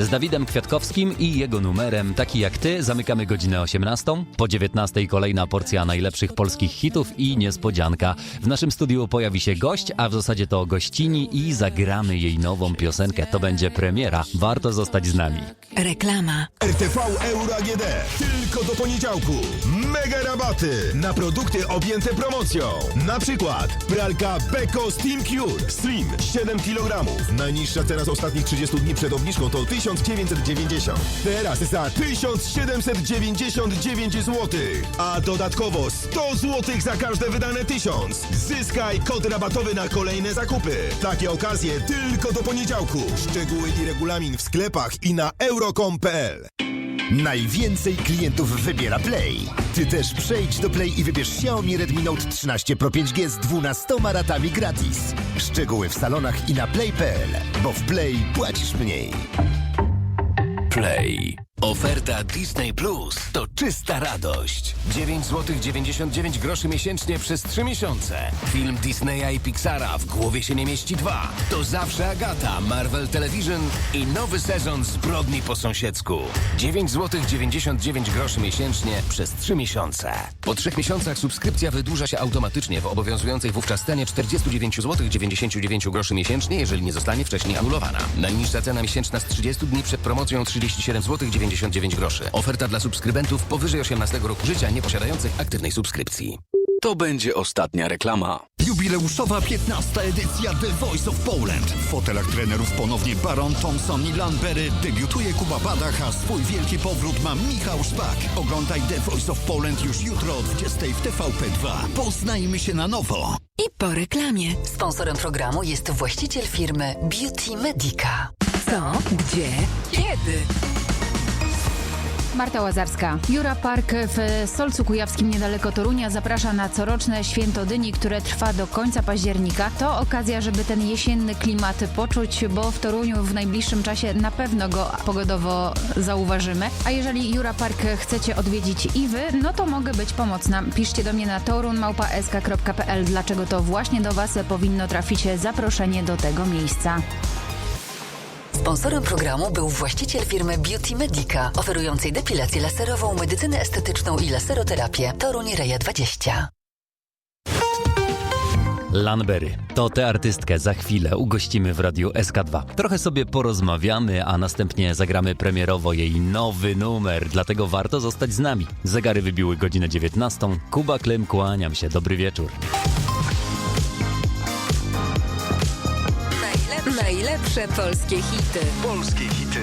Z Dawidem Kwiatkowskim i jego numerem Taki jak ty zamykamy godzinę 18. Po 19 kolejna porcja najlepszych polskich hitów i niespodzianka. W naszym studiu pojawi się gość, a w zasadzie to gościni i zagramy jej nową piosenkę. To będzie premiera. Warto zostać z nami. Reklama. RTV Euro AGD. Tylko do poniedziałku. Mega rabaty na produkty objęte promocją. Na przykład pralka Beko Steam Cure Slim 7 kg. Najniższa cena z ostatnich 30 dni przed obniżką to 1990. Teraz za 1799 zł. A dodatkowo 100 zł za każde wydane 1000. Zyskaj kod rabatowy na kolejne zakupy. Takie okazje tylko do poniedziałku. Szczegóły i regulamin w sklepach i na euro.com.pl Najwięcej klientów wybiera Play. Ty też przejdź do Play i wybierz Xiaomi Redmi Note 13 Pro 5G z 12 ratami gratis. Szczegóły w salonach i na play.pl, bo w Play płacisz mniej. Play. Oferta Disney Plus to czysta radość. 9 zł 99 groszy miesięcznie przez 3 miesiące. Film Disneya i Pixara w głowie się nie mieści 2. To zawsze Agata, Marvel Television i nowy sezon Zbrodni po sąsiedzku. 9 zł 99 groszy miesięcznie przez 3 miesiące. Po 3 miesiącach subskrypcja wydłuża się automatycznie w obowiązującej wówczas cenie 49 zł 99 groszy miesięcznie, jeżeli nie zostanie wcześniej anulowana. Najniższa cena miesięczna z 30 dni przed promocją 37 zł 99 groszy. Oferta dla subskrybentów powyżej 18 roku życia nieposiadających aktywnej subskrypcji. To będzie ostatnia reklama. Jubileuszowa 15. edycja The Voice of Poland. W fotelach trenerów ponownie Baron Thompson i Lanbery. Debiutuje Kuba Badach, a swój wielki powrót ma Michał Szpak. Oglądaj The Voice of Poland już jutro o 20 w TVP2. Poznajmy się na nowo. I po reklamie. Sponsorem programu jest właściciel firmy Beauty Medica. Co? Gdzie? Kiedy? Marta Łazarska. Jura Park w Solcu Kujawskim niedaleko Torunia zaprasza na coroczne święto dyni, które trwa do końca października. To okazja, żeby ten jesienny klimat poczuć, bo w Toruniu w najbliższym czasie na pewno go pogodowo zauważymy. A jeżeli Jura Park chcecie odwiedzić i wy, no to mogę być pomocna. Piszcie do mnie na torunmałpa.sk.pl, dlaczego to właśnie do was powinno trafić zaproszenie do tego miejsca. Sponsorem programu był właściciel firmy Beauty Medica, oferującej depilację laserową, medycynę estetyczną i laseroterapię. Toruń Reja 20. Lanbery. To tę artystkę za chwilę ugościmy w radiu SK2. Trochę sobie porozmawiamy, a następnie zagramy premierowo jej nowy numer, dlatego warto zostać z nami. Zegary wybiły godzinę 19. Kuba Klem, kłaniam się. Dobry wieczór. Najlepsze polskie hity. Polskie hity.